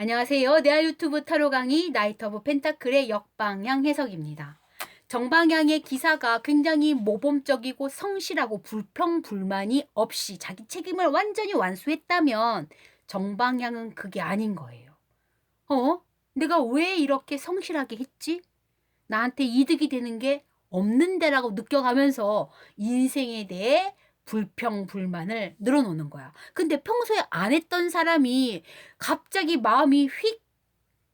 안녕하세요. 내알 유튜브 타로 강의 나이트 오브 펜타클의 역방향 해석입니다. 정방향의 기사가 굉장히 모범적이고 성실하고 불평불만이 없이 자기 책임을 완전히 완수했다면 정방향은 그게 아닌 거예요. 어? 내가 왜 이렇게 성실하게 했지? 나한테 이득이 되는 게 없는데라고 느껴가면서 인생에 대해 불평 불만을 늘어놓는 거야. 근데 평소에 안 했던 사람이 갑자기 마음이 휙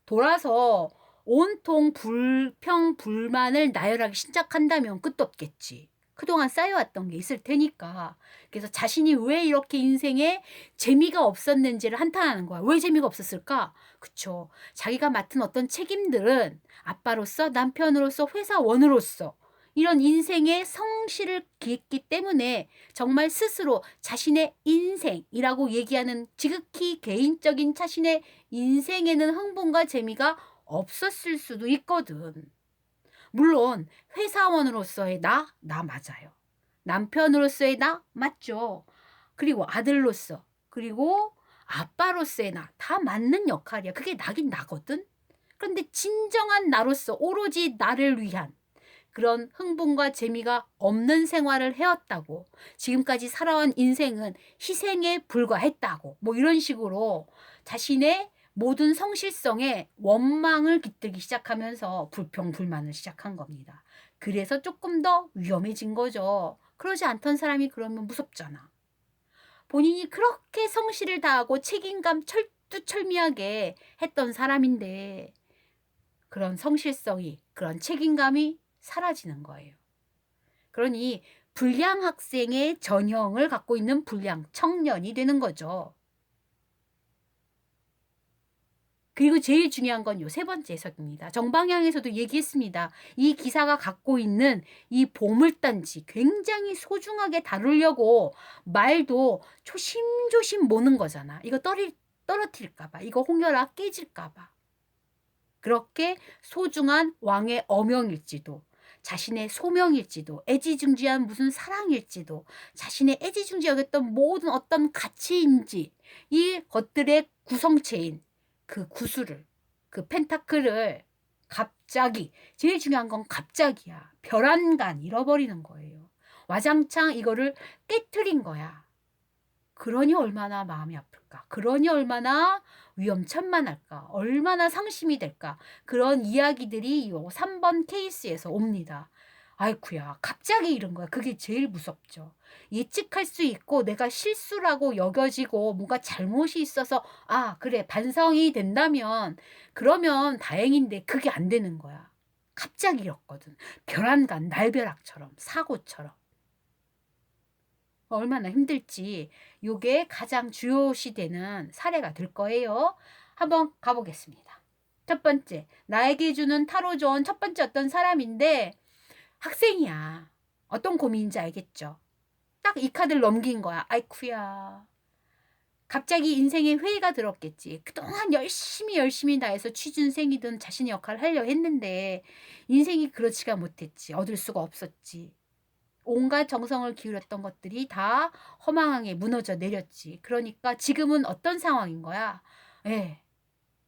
돌아서 온통 불평 불만을 나열하기 시작한다면 끝도 없겠지. 그동안 쌓여왔던 게 있을 테니까. 그래서 자신이 왜 이렇게 인생에 재미가 없었는지를 한탄하는 거야. 왜 재미가 없었을까? 그쵸. 자기가 맡은 어떤 책임들은 아빠로서, 남편으로서, 회사원으로서 이런 인생의 성실을 기했기 때문에 정말 스스로 자신의 인생이라고 얘기하는 지극히 개인적인 자신의 인생에는 흥분과 재미가 없었을 수도 있거든. 물론 회사원으로서의 나, 나 맞아요. 남편으로서의 나 맞죠. 그리고 아들로서, 그리고 아빠로서의 나 다 맞는 역할이야. 그게 나긴 나거든. 그런데 진정한 나로서 오로지 나를 위한 그런 흥분과 재미가 없는 생활을 해왔다고 지금까지 살아온 인생은 희생에 불과했다고 뭐 이런 식으로 자신의 모든 성실성에 원망을 깃들기 시작하면서 불평불만을 시작한 겁니다. 그래서 조금 더 위험해진 거죠. 그러지 않던 사람이 그러면 무섭잖아. 본인이 그렇게 성실을 다하고 책임감 철두철미하게 했던 사람인데 그런 성실성이 그런 책임감이 사라지는 거예요. 그러니 불량 학생의 전형을 갖고 있는 불량 청년이 되는 거죠. 그리고 제일 중요한 건 요 세 번째 해석입니다. 정방향에서도 얘기했습니다. 이 기사가 갖고 있는 이 보물단지 굉장히 소중하게 다루려고 말도 조심조심 모는 거잖아. 이거 떨이, 떨어뜨릴까봐. 이거 홍열아 깨질까봐. 그렇게 소중한 왕의 어명일지도 자신의 소명일지도 애지중지한 무슨 사랑일지도 자신의 애지중지 여겼던 모든 어떤 가치인지 이 것들의 구성체인 그 구슬을 그 펜타클을 갑자기 제일 중요한 건 갑자기야. 벼란간 잃어버리는 거예요. 와장창 이거를 깨뜨린 거야. 그러니 얼마나 마음이 아플까 그러니 얼마나 위험천만할까? 얼마나 상심이 될까? 그런 이야기들이 요 3번 케이스에서 옵니다. 아이쿠야, 갑자기 이런 거야. 그게 제일 무섭죠. 예측할 수 있고 내가 실수라고 여겨지고 뭔가 잘못이 있어서 아, 그래, 반성이 된다면 그러면 다행인데 그게 안 되는 거야. 갑자기 이렇거든. 벼란간, 날벼락처럼, 사고처럼. 얼마나 힘들지 요게 가장 주요시 되는 사례가 될 거예요. 한번 가보겠습니다. 첫 번째, 나에게 주는 타로 좋은 첫 번째 어떤 사람인데 학생이야. 어떤 고민인지 알겠죠? 딱 이 카드를 넘긴 거야. 아이쿠야. 갑자기 인생에 회의가 들었겠지. 그동안 열심히 열심히 다해서 취준생이든 자신의 역할을 하려 했는데 인생이 그렇지가 못했지. 얻을 수가 없었지. 온갖 정성을 기울였던 것들이 다 허망하게 무너져 내렸지. 그러니까 지금은 어떤 상황인 거야? 예.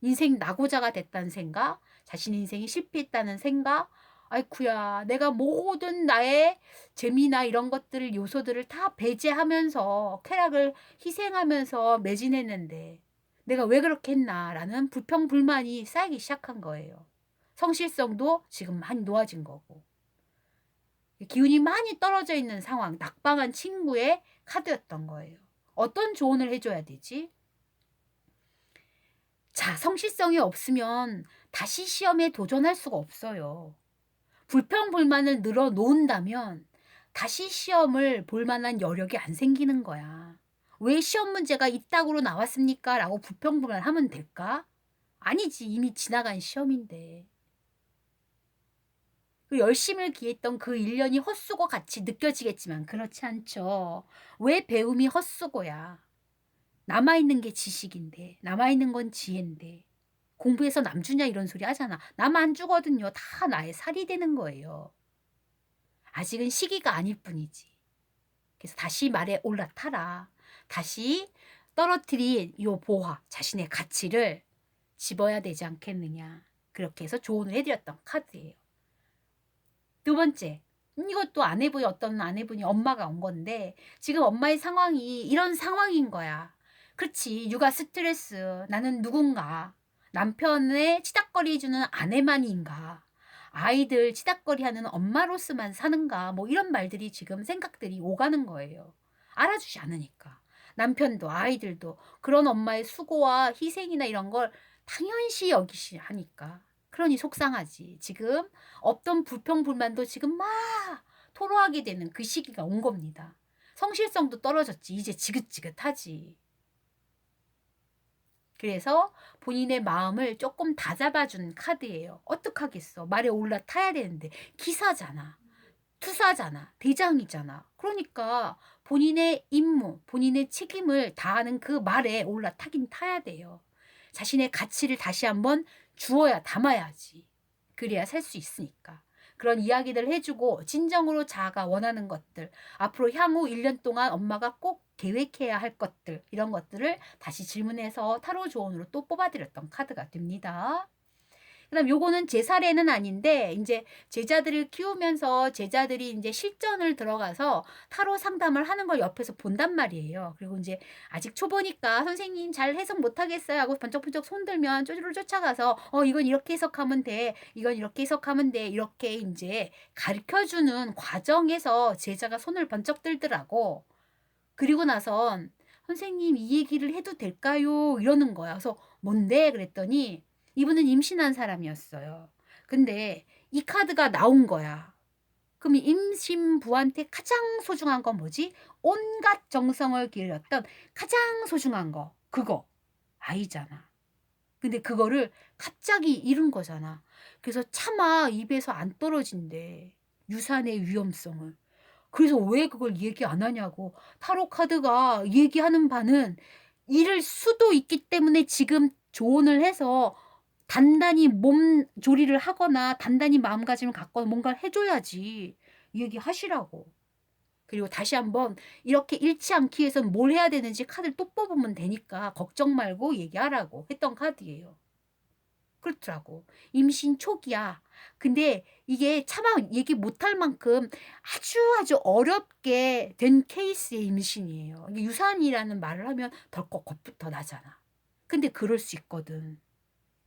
인생 낙오자가 됐다는 생각, 자신 인생이 실패했다는 생각, 아이쿠야, 내가 모든 나의 재미나 이런 것들을, 요소들을 다 배제하면서, 쾌락을 희생하면서 매진했는데, 내가 왜 그렇게 했나라는 불평 불만이 쌓이기 시작한 거예요. 성실성도 지금 많이 놓아진 거고. 기운이 많이 떨어져 있는 상황, 낙방한 친구의 카드였던 거예요. 어떤 조언을 해줘야 되지? 자, 성실성이 없으면 다시 시험에 도전할 수가 없어요. 불평불만을 늘어 놓은다면 다시 시험을 볼 만한 여력이 안 생기는 거야. 왜 시험 문제가 이따구로 나왔습니까? 라고 불평불만 하면 될까? 아니지. 이미 지나간 시험인데. 그 열심을 기했던 그 1년이 헛수고 같이 느껴지겠지만 그렇지 않죠. 왜 배움이 헛수고야? 남아있는 게 지식인데, 남아있는 건 지혜인데, 공부해서 남 주냐 이런 소리 하잖아. 남 안 주거든요. 다 나의 살이 되는 거예요. 아직은 시기가 아닐 뿐이지. 그래서 다시 말에 올라타라. 다시 떨어뜨린 요 보화, 자신의 가치를 집어야 되지 않겠느냐. 그렇게 해서 조언을 해드렸던 카드예요. 두 번째, 음, 이것도 아내분이 어떤 아내분이 엄마가 온 건데 지금 엄마의 상황이 이런 상황인 거야. 그렇지. 육아 스트레스. 나는 누군가. 남편의 치닥거리 해주는 아내만인가. 아이들 치닥거리 하는 엄마로서만 사는가. 뭐 이런 말들이 지금 생각들이 오가는 거예요. 알아주지 않으니까. 남편도 아이들도 그런 엄마의 수고와 희생이나 이런 걸 당연시 여기시 하니까. 그러니 속상하지. 지금 없던 불평 불만도 지금 막 토로하게 되는 그 시기가 온 겁니다. 성실성도 떨어졌지. 이제 지긋지긋하지. 그래서 본인의 마음을 조금 다잡아준 카드예요. 어떡하겠어. 말에 올라타야 되는데 기사잖아. 투사잖아. 대장이잖아. 그러니까 본인의 임무, 본인의 책임을 다하는 그 말에 올라타긴 타야 돼요. 자신의 가치를 다시 한번 주어야 담아야지. 그래야 살 수 있으니까. 그런 이야기들을 해주고 진정으로 자아가 원하는 것들 앞으로 향후 1년 동안 엄마가 꼭 계획해야 할 것들 이런 것들을 다시 질문해서 타로 조언으로 또 뽑아드렸던 카드가 됩니다. 그다음 요거는 제 사례는 아닌데 이제 제자들을 키우면서 제자들이 이제 실전을 들어가서 타로 상담을 하는 걸 옆에서 본단 말이에요. 그리고 이제 아직 초보니까 선생님 잘 해석 못 하겠어요 하고 번쩍번쩍 손들면 쪼르르 쫓아가서 어 이건 이렇게 해석하면 돼. 이건 이렇게 해석하면 돼. 이렇게 이제 가르쳐 주는 과정에서 제자가 손을 번쩍 들더라고. 그리고 나선 선생님 이 얘기를 해도 될까요? 이러는 거야. 그래서 뭔데? 그랬더니 이분은 임신한 사람이었어요. 근데 이 카드가 나온 거야. 그럼 임신부한테 가장 소중한 건 뭐지? 온갖 정성을 기울였던 가장 소중한 거. 그거. 아이잖아. 근데 그거를 갑자기 잃은 거잖아. 그래서 차마 입에서 안 떨어진대. 유산의 위험성을. 그래서 왜 그걸 얘기 안 하냐고. 타로 카드가 얘기하는 바는 잃을 수도 있기 때문에 지금 조언을 해서 단단히 몸 조리를 하거나 단단히 마음가짐을 갖거나 뭔가를 해줘야지 얘기하시라고. 그리고 다시 한번 이렇게 잃지 않기 위해서는 뭘 해야 되는지 카드를 또 뽑으면 되니까 걱정 말고 얘기하라고 했던 카드예요. 그렇더라고. 임신 초기야. 근데 이게 차마 얘기 못할 만큼 아주 아주 어렵게 된 케이스의 임신이에요. 유산이라는 말을 하면 덜컥 겁부터 나잖아. 근데 그럴 수 있거든.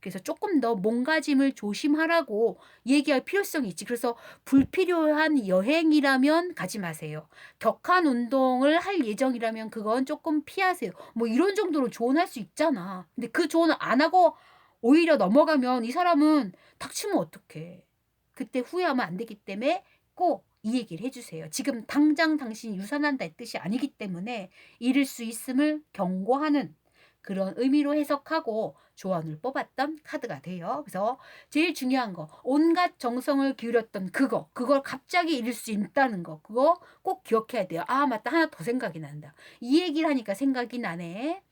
그래서 조금 더 몸가짐을 조심하라고 얘기할 필요성이 있지. 그래서 불필요한 여행이라면 가지 마세요. 격한 운동을 할 예정이라면 그건 조금 피하세요. 뭐 이런 정도로 조언할 수 있잖아. 근데 그 조언을 안 하고 오히려 넘어가면 이 사람은 닥치면 어떡해. 그때 후회하면 안 되기 때문에 꼭 이 얘기를 해주세요. 지금 당장 당신이 유산한다 의 뜻이 아니기 때문에 잃을 수 있음을 경고하는 그런 의미로 해석하고 조언을 뽑았던 카드가 돼요. 그래서 제일 중요한 거 온갖 정성을 기울였던 그거 그걸 갑자기 잃을 수 있다는 거 그거 꼭 기억해야 돼요. 아 맞다 하나 더 생각이 난다. 이 얘기를 하니까 생각이 나네.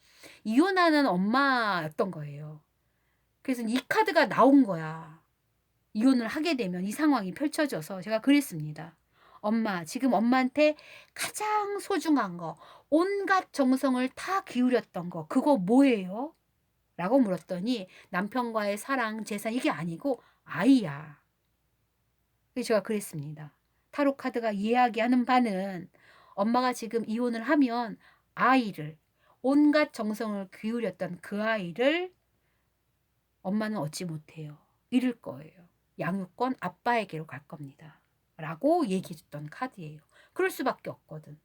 이혼하는 엄마였던 거예요. 그래서 이 카드가 나온 거야. 이혼을 하게 되면 이 상황이 펼쳐져서 제가 그랬습니다. 엄마, 지금 엄마한테 가장 소중한 거, 온갖 정성을 다 기울였던 거, 그거 뭐예요? 라고 물었더니 남편과의 사랑, 재산, 이게 아니고 아이야. 그래서 제가 그랬습니다. 타로 카드가 이야기하는 바는 엄마가 지금 이혼을 하면 아이를, 온갖 정성을 기울였던 그 아이를 엄마는 얻지 못해요. 잃을 거예요. 양육권 아빠에게로 갈 겁니다. 라고 얘기해줬던 카드예요. 그럴 수밖에 없거든.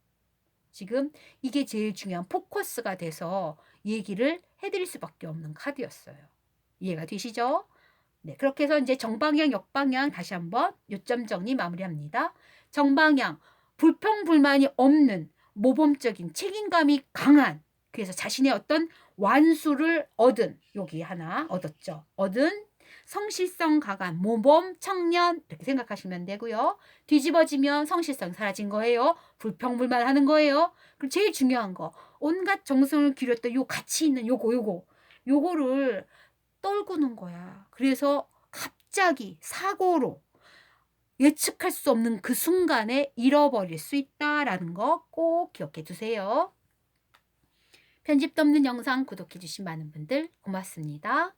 지금 이게 제일 중요한 포커스가 돼서 얘기를 해드릴 수밖에 없는 카드였어요. 이해가 되시죠? 네, 그렇게 해서 이제 정방향, 역방향 다시 한번 요점 정리 마무리합니다. 정방향, 불평불만이 없는 모범적인 책임감이 강한 그래서 자신의 어떤 완수를 얻은 여기 하나 얻었죠. 얻은 성실성 가간, 모범, 청년 이렇게 생각하시면 되고요. 뒤집어지면 성실성 사라진 거예요. 불평불만 하는 거예요. 그리고 제일 중요한 거 온갖 정성을 기울였던 요 가치 있는 요거 요거 요거를 떨구는 거야. 그래서 갑자기 사고로 예측할 수 없는 그 순간에 잃어버릴 수 있다라는 거 꼭 기억해 두세요. 편집도 없는 영상 구독해 주신 많은 분들 고맙습니다.